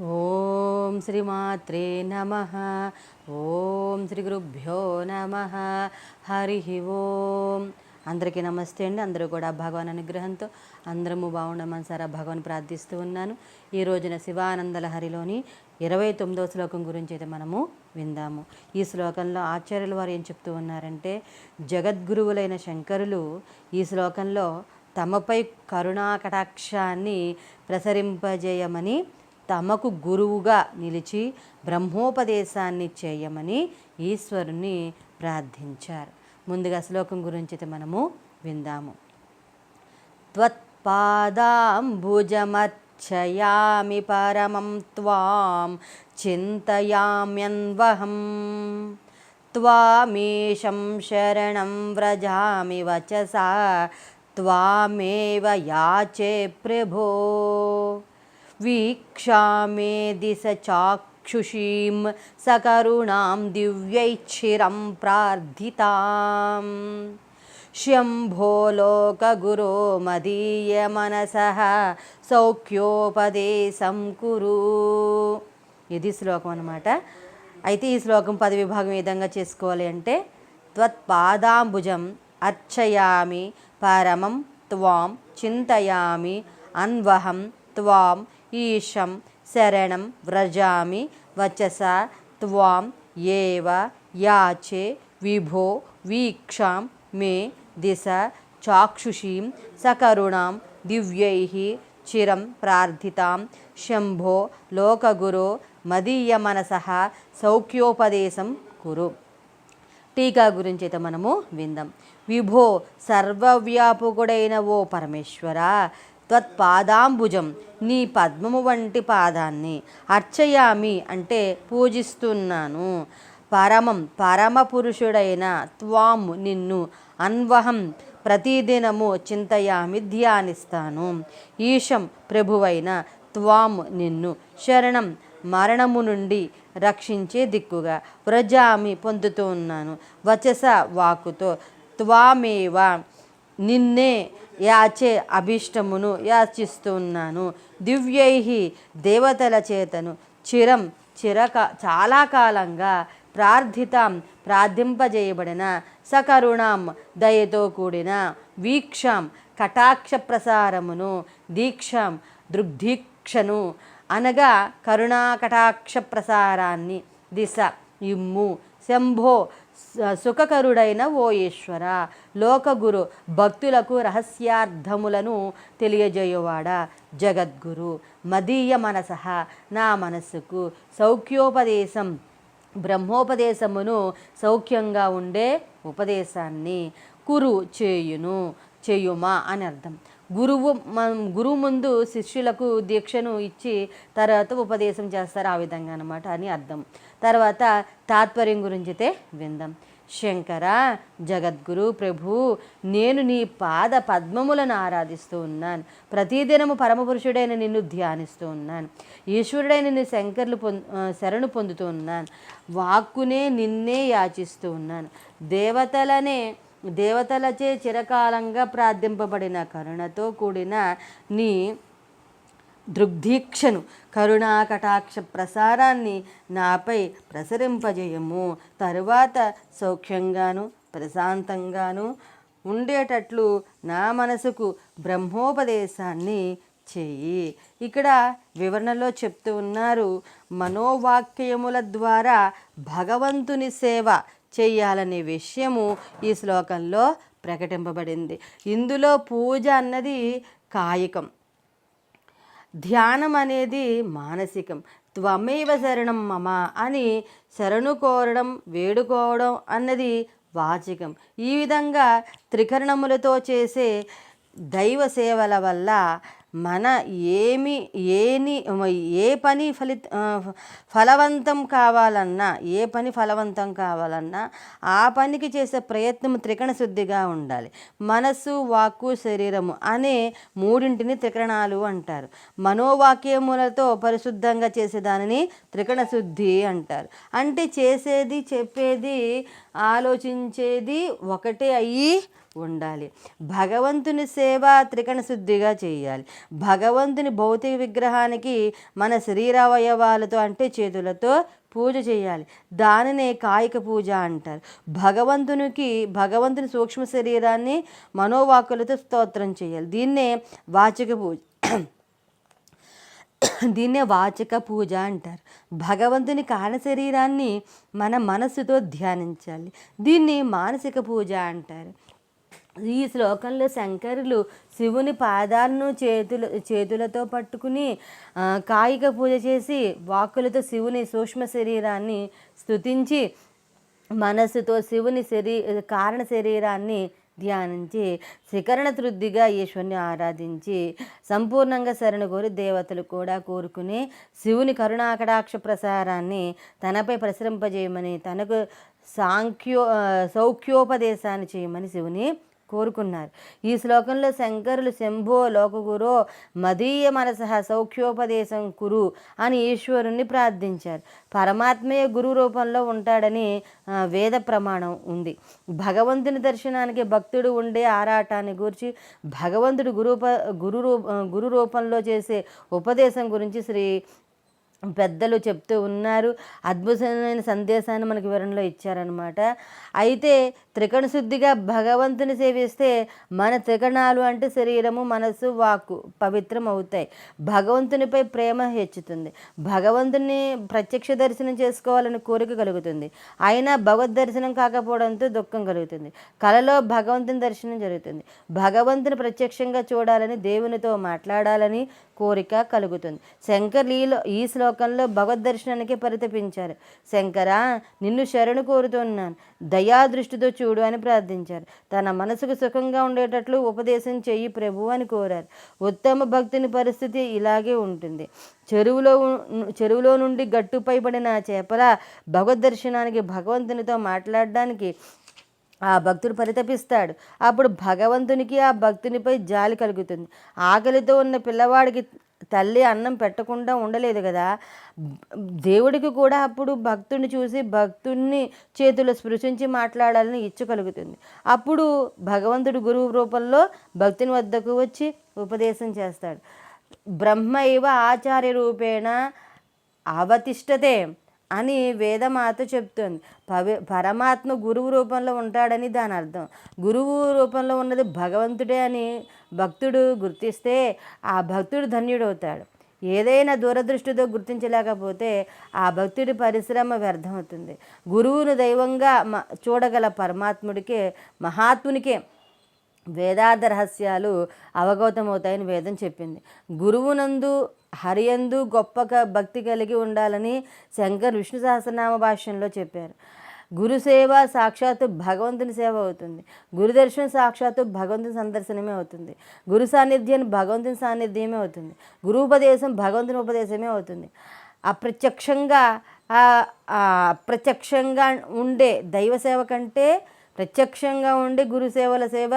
ఓం శ్రీమాత్రే నమ. ఓం శ్రీ గురుభ్యో నమ. హరి ఓం. అందరికీ నమస్తే అండి. అందరూ కూడా భగవాన్ అనుగ్రహంతో అందరము బాగుండమని సారా భగవాన్ ప్రార్థిస్తూ ఉన్నాను. ఈ రోజున శివానందల హరిలోని ఇరవై తొమ్మిదో శ్లోకం గురించి అయితే మనము విందాము. ఈ శ్లోకంలో ఆచార్యుల వారు ఏం చెప్తూ ఉన్నారంటే జగద్గురువులైన శంకరులు ఈ శ్లోకంలో తమపై కరుణా కటాక్షాన్ని ప్రసరింపజేయమని తమకు గురువుగా నిలిచి బ్రహ్మోపదేశాన్ని చేయమని ఈశ్వరుని ప్రార్థించారు ముందుగా శ్లోకం గురించి అయితే మనము విందాము त्वत्पादाम्बुजमर्चयामि परमं त्वां चिन्तयाम्यन्वहं त्वामेशं शरणं व्रजामि वचसा त्वामेव याचे प्रभो वीक्षामे दिश चाक्षुषीं सकरुणां दिव्यैच्छिरं प्रार्थिताम् शम्भो लोकगुरो मदीयमनसः సౌఖ్యోపదేశం కురు ఇది శ్లోకం అనమాట అయితే ఈ శ్లోకం పది విభాగం ఏ విధంగా చేసుకోవాలి అంటే త్వత్పాదాంబుజం అర్చయామి పరమం త్వాం చింతయామి అన్వహం త్వాం ఈశం శరణం వ్రజామి వచస త్వాం ఏవ యాచే విభో వీక్షాం మే దిశ చాక్షుషీం సకరుణాం దివ్యై చిరం ప్రార్థితాం శంభో లోకగురో మదీయ మనస సౌఖ్యోపదేశం కురు. టీకా గురించి అయితే మనము విందాం. విభో సర్వవ్యాపకుడైన ఓ పరమేశ్వర త్వత్పాదాంబుజం నీ పద్మము వంటి పాదాన్ని అర్చయామి అంటే పూజిస్తున్నాను. పరమం పరమ పురుషుడైన త్వాం నిన్ను అన్వహం ప్రతిదినము చింతయామి ధ్యానిస్తాను. ఈశం ప్రభువైన త్వాం నిన్ను శరణం మరణము నుండి రక్షించే దిక్కుగా వ్రజామి పొందుతూ ఉన్నాను. వచస వాకుతో త్వామేవ నిన్నే యాచే అభీష్టమును యాచిస్తున్నాను. దివ్యై దేవతల చేతను చిరం చిరక చాలా కాలంగా ప్రార్థితాం ప్రార్థింపజేయబడిన సకరుణాం దయతో కూడిన వీక్షాం కటాక్ష ప్రసారమును దీక్షాం దృగ్ధీక్షను అనగా కరుణా కటాక్ష ప్రసారాన్ని దిశ ఇమ్ము శంభో సుఖకరుడైన ఓ ఈశ్వర లోకగురు భక్తులకు రహస్యార్థములను తెలియజేయువాడా జగద్గురు. మదీయ మనస నా మనస్సుకు సౌఖ్యోపదేశం బ్రహ్మోపదేశమును సౌఖ్యంగా ఉండే ఉపదేశాన్ని కురు చేయును చేయుమా అని అర్థం. గురువు గురువు ముందు శిష్యులకు దీక్షను ఇచ్చి తర్వాత ఉపదేశం చేస్తారు ఆ విధంగా అనమాట అని అర్థం. తర్వాత తాత్పర్యం గురించితే విందాం. శంకర జగద్గురు ప్రభు నేను నీ పాద పద్మములను ఆరాధిస్తూ ఉన్నాను. ప్రతిదినము పరమపురుషుడైన నిన్ను ధ్యానిస్తూ ఉన్నాను. ఈశ్వరుడైన నిన్ను శంకర్లు పొంద శరణు పొందుతూ ఉన్నాను. వాక్కునే నిన్నే యాచిస్తూ ఉన్నాను. దేవతలనే దేవతలచే చిరకాలంగా ప్రార్థింపబడిన కరుణతో కూడిన నీ దృగ్ధీక్షను కరుణా కటాక్ష ప్రసారాన్ని నాపై ప్రసరింపజేయము. తరువాత సౌఖ్యంగాను ప్రశాంతంగాను ఉండేటట్లు నా మనసుకు బ్రహ్మోపదేశాన్ని చెయ్యి ఇక్కడ వివరణలో చెప్తూ ఉన్నారు మనోవాక్యముల ద్వారా భగవంతుని సేవ చేయాలనే విషయము ఈ శ్లోకంలో ప్రకటింపబడింది. ఇందులో పూజ అన్నది కాయికం. ధ్యానం అనేది మానసికం. త్వమేవ శరణం మమ అని శరణు కోరడం వేడుకోవడం అన్నది వాచికం. ఈ విధంగా త్రికరణములతో చేసే దైవ సేవల వల్ల మన ఏమి ఏని ఏ పని ఫలిత ఫలవంతం కావాలన్నా ఏ పని ఫలవంతం కావాలన్నా ఆ పనికి చేసే ప్రయత్నం త్రికరణ శుద్ధిగా ఉండాలి. మనస్సు వాక్కు శరీరము అనే మూడింటిని త్రికరణాలు అంటారు. మనోవాక్యములతో పరిశుద్ధంగా చేసేదానిని త్రికరణ శుద్ధి అంటారు. అంటే చేసేది చెప్పేది ఆలోచించేది ఒకటే అయ్యి ఉండాలి. భగవంతుని సేవ త్రికణ శుద్ధిగా చేయాలి. భగవంతుని భౌతిక విగ్రహానికి మన శరీరావయవాలతో అంటే చేతులతో పూజ చేయాలి. దానినే కాయిక పూజ అంటారు. భగవంతునికి భగవంతుని సూక్ష్మ శరీరాన్ని మనోవాకులతో స్తోత్రం చేయాలి. దీన్నే వాచక పూజ దీన్నే వాచక పూజ అంటారు. భగవంతుని కారణ శరీరాన్ని మన మనస్సుతో ధ్యానించాలి. దీన్ని మానసిక పూజ అంటారు. ఈ శ్లోకంలో శంకరులు శివుని పాదాలను చేతుల చేతులతో పట్టుకుని కాయిక పూజ చేసి వాక్కులతో శివుని సూక్ష్మ శరీరాన్ని స్తుతించి మనస్సుతో శివుని శరీ కారణ శరీరాన్ని ధ్యానించి శిఖరణ తృద్ధిగా ఈశ్వరుని ఆరాధించి సంపూర్ణంగా శరణ కోరి దేవతలు కూడా కోరుకుని శివుని కరుణాకటాక్ష ప్రసారాన్ని తనపై ప్రసరింపజేయమని తనకు సాంఖ్యో సౌఖ్యోపదేశాన్ని చేయమని శివుని కోరుకున్నారు. ఈ శ్లోకంలో శంకరులు శంభో లోకగురో మదీయ మనస సౌఖ్యోపదేశం కురు అని ఈశ్వరుణ్ణి ప్రార్థించారు. పరమాత్మయ గురు రూపంలో ఉంటాడని వేద ప్రమాణం ఉంది. భగవంతుని దర్శనానికి భక్తుడు ఉండే ఆరాటాన్ని గురించి భగవంతుడు గురు గురు గురు రూపంలో చేసే ఉపదేశం గురించి శ్రీ పెద్దలు చెప్తూ ఉన్నారు. అద్భుతమైన సందేశాన్ని మనకి వివరణలో ఇచ్చారనమాట అయితే త్రికణ శుద్ధిగా భగవంతుని సేవిస్తే మన త్రికణాలు అంటే శరీరము మనసు వాక్కు పవిత్రం అవుతాయి భగవంతునిపై ప్రేమ హెచ్చుతుంది. భగవంతుని ప్రత్యక్ష దర్శనం చేసుకోవాలని కోరిక కలుగుతుంది. అయినా భగవద్ దర్శనం కాకపోవడంతో దుఃఖం కలుగుతుంది. కలలో భగవంతుని దర్శనం జరుగుతుంది. భగవంతుని ప్రత్యక్షంగా చూడాలని దేవునితో మాట్లాడాలని కోరిక కలుగుతుంది. శంకర్ లీలో ఈ శ్లోకంలో భగవద్ దర్శనానికి పరితపించారు. శంకర నిన్ను శరణు కోరుతున్నాను. దయాదృష్టితో చూడు అని ప్రార్థించారు. తన మనసుకు సుఖంగా ఉండేటట్లు ఉపదేశం చెయ్యి ప్రభు అని కోరారు. ఉత్తమ భక్తుని పరిస్థితి ఇలాగే ఉంటుంది. చెరువులో చెరువులో నుండి గట్టుపై పడిన చేపల భగవద్ దర్శనానికి భగవంతునితో మాట్లాడడానికి ఆ భక్తుడు పరితపిస్తాడు. అప్పుడు భగవంతునికి ఆ భక్తునిపై జాలి కలుగుతుంది. ఆకలితో ఉన్న పిల్లవాడికి తల్లి అన్నం పెట్టకుండా ఉండలేదు కదా. దేవుడికి కూడా అప్పుడు భక్తుడిని చూసి భక్తుడిని చేతులు స్పృశించి మాట్లాడాలని ఇచ్చగలుగుతుంది అప్పుడు భగవంతుడు గురువు రూపంలో భక్తుని వద్దకు వచ్చి ఉపదేశం చేస్తాడు. బ్రహ్మ ఇవ ఆచార్య రూపేణ అవతిష్టతే. అని వేదమాత చెప్తుంది. పవి పరమాత్మ గురువు రూపంలో ఉంటాడని దాని అర్థం. గురువు రూపంలో ఉన్నది భగవంతుడే అని భక్తుడు గుర్తిస్తే ఆ భక్తుడు ధన్యుడవుతాడు. ఏదైనా దూరదృష్టితో గుర్తించలేకపోతే ఆ భక్తుడి పరిశ్రమ వ్యర్థమవుతుంది. గురువును దైవంగా చూడగల పరమాత్ముడికే మహాత్మునికే వేదాద రహస్యాలు అవగతమవుతాయని వేదం చెప్పింది. గురువునందు హరియందు గొప్ప భక్తి కలిగి ఉండాలని శంకర్ విష్ణు సహస్రనామ భాష్యంలో చెప్పారు. గురుసేవ సాక్షాత్తు భగవంతుని సేవ అవుతుంది. గురుదర్శనం సాక్షాత్తు భగవంతుని సందర్శనమే అవుతుంది. గురు సాన్నిధ్యం భగవంతుని సాన్నిధ్యమే అవుతుంది. గురుపదేశం భగవంతుని ఉపదేశమే అవుతుంది. అప్రత్యక్షంగా అప్రత్యక్షంగా ఉండే దైవ సేవ కంటే ప్రత్యక్షంగా ఉండే గురుసేవల సేవ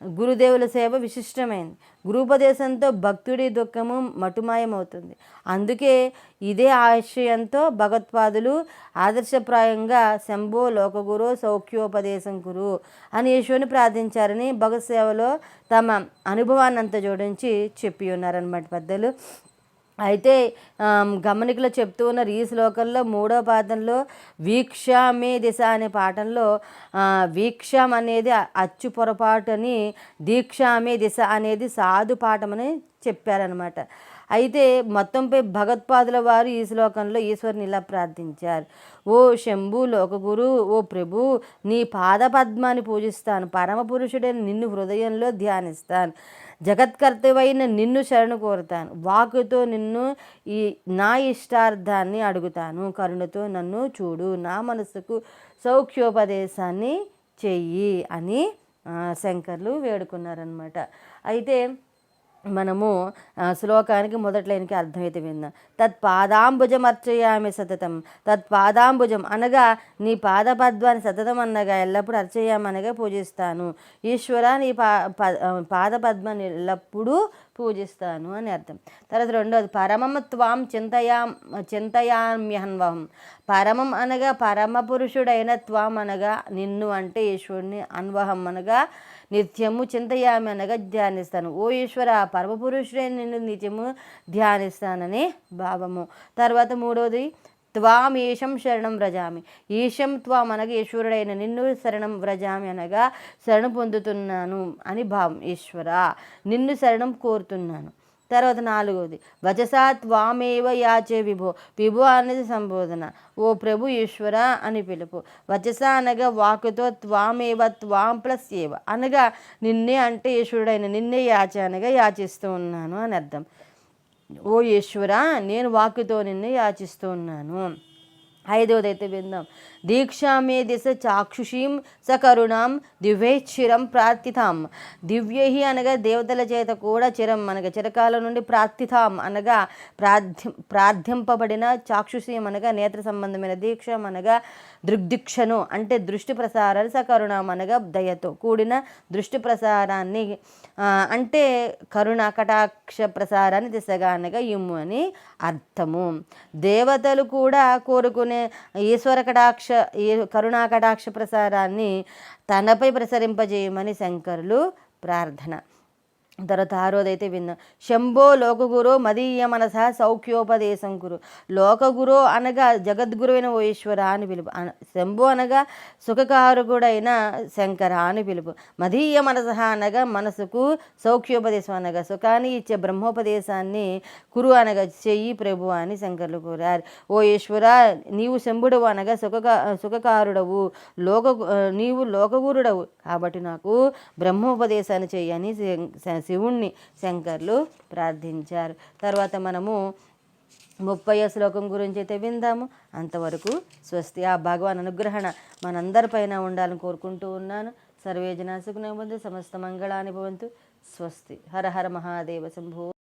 గురుదేవుల సేవ విశిష్టమైంది గురుపదేశంతో భక్తుడి దుఃఖము మటుమాయమవుతుంది. అందుకే ఇదే ఆశయంతో భగవత్పాదులు ఆదర్శప్రాయంగా శంభో లోకగురు సౌఖ్యోపదేశం గురు అని ఈశ్వరుని ప్రార్థించారని భగవత్ సేవలో తమ అనుభవాన్నంతా జోడించి చెప్పి ఉన్నారన్నమాట పెద్దలు. అయితే గమనికలో చెప్తూ ఉన్నారు ఈ శ్లోకంలో మూడో పాదంలో వీక్షామే దిశ అనే పాఠంలో వీక్షం అనేది అచ్చు పొరపాటు అని దీక్షామే దిశ అనేది సాధు పాఠమని చెప్పారనమాట అయితే మొత్తంపై భగత్పాదుల వారు ఈ శ్లోకంలో ఈశ్వరుని ఇలా ప్రార్థించారు. ఓ శంభు లోకగురు ఓ ప్రభు నీ పాదపద్మాన్ని పూజిస్తాను. పరమపురుషుడైన నిన్ను హృదయంలో ధ్యానిస్తాను. జగత్కర్తవైన నిన్ను శరణు కోరుతాను. వాకుతో నిన్ను ఈ నా ఇష్టార్థాన్ని అడుగుతాను. కరుణతో నన్ను చూడు. నా మనసుకు సౌఖ్యోపదేశాన్ని చెయ్యి అని శంకర్లు వేడుకున్నారనమాట అయితే మనము శ్లోకానికి మొదట్లైనకి అర్థమైతే విందాం. తత్పాదాంబుజం అర్చయామి సతతం. తత్పాదాంబుజం అనగా నీ పాదపద్వాన్ని సతతం అనగా ఎల్లప్పుడూ అర్చయామనగా పూజిస్తాను. ఈశ్వర నీ పా పాదపద్మాన్ని ఎల్లప్పుడూ పూజిస్తాను అని అర్థం. తర్వాత రెండోది పరమం త్వాం చింతయా చింతయామ్యహన్వహం. పరమం అనగా పరమ పురుషుడైన త్వాం అనగా నిన్ను అంటే ఈశ్వరుని అన్వహం అనగా నిత్యము చింతయామి అనగా ధ్యానిస్తాను. ఓ ఈశ్వర పరమపురుషుడైన నిన్ను నిత్యము ధ్యానిస్తానని భావము. తర్వాత మూడోది త్వాం ఈశం శరణం వ్రజామి. ఈశం త్వాం అనగా ఈశ్వరుడైన నిన్ను శరణం వ్రజామి అనగా శరణం పొందుతున్నాను అని భావం ఈశ్వర. నిన్ను శరణం కోరుతున్నాను. తర్వాత నాలుగవది. వచసా త్వామేవ యాచే విభో. విభో అనేది సంబోధన. ఓ ప్రభు ఈశ్వర అని పిలుపు. వచస అనగా వాకుతో త్వామేవ త్వాం ప్లస్ ఏవ. అనగా నిన్నే అంటే ఈశ్వరుడైన నిన్నే యాచ అనగా యాచిస్తూ ఉన్నాను అని అర్థం. ఓ ఈశ్వర నేను వాక్కుతో నిన్ను యాచిస్తూ ఉన్నాను ఐదవది అయితే విందాం దీక్షామే దిశ చాక్షుషీం సకరుణాం దివ్యైచ్చిరం ప్రార్థితాం. దివ్యహి అనగా దేవతల చేత కూడా చిరం అనగా చిరకాలం నుండి ప్రార్థితాం అనగా ప్రార్థి ప్రార్థింపబడిన చాక్షుషీం అనగా నేత్ర సంబంధమైన దీక్షం అనగా దృగ్దిక్షను అంటే దృష్టి ప్రసారాలు సకరుణం అనగా దయతో కూడిన దృష్టి ప్రసారాన్ని అంటే కరుణ కటాక్ష ప్రసారాన్ని దిశగా అనగా ఇమ్ము అని అర్థము. దేవతలు కూడా కోరుకునే ఈశ్వర కటాక్ష ఈ కరుణా కటాక్ష ప్రసారాన్ని తనపై ప్రసరింపజేయమని శంకరులు ప్రార్థన. తర్వాత ఆరోదైతే విన్నా. శంభో లోకగురు మదీయ మనస సౌఖ్యోపదేశం గురు లోకగురు అనగా జగద్గురువైన ఓ ఈశ్వర అని పిలుపు. అన- శంభో అనగా సుఖకారకుడైన శంకర అని పిలుపు. మదీయ మనస అనగా మనసుకు సౌఖ్యోపదేశం అనగా సుఖాన్ని ఇచ్చే బ్రహ్మోపదేశాన్ని కురు అనగా చెయ్యి ప్రభు అని శంకర్లు కోరారు. ఓ ఈశ్వర నీవు శంభుడవు అనగా సుఖక సుఖకారుడవు. లోక నీవు లోకగురుడవు. కాబట్టి నాకు బ్రహ్మోపదేశాన్ని చెయ్యని అని శివుణ్ణి శంకర్లు ప్రార్థించారు. తర్వాత మనము ముప్పై శ్లోకం గురించి అయితే విందాము. అంతవరకు స్వస్తి. ఆ భగవాన్ అనుగ్రహణ మనందరిపైన ఉండాలని కోరుకుంటూ ఉన్నాను. సర్వే ముందు సమస్త మంగళాని భవంతు. స్వస్తి. హర హర మహాదేవ శంభో.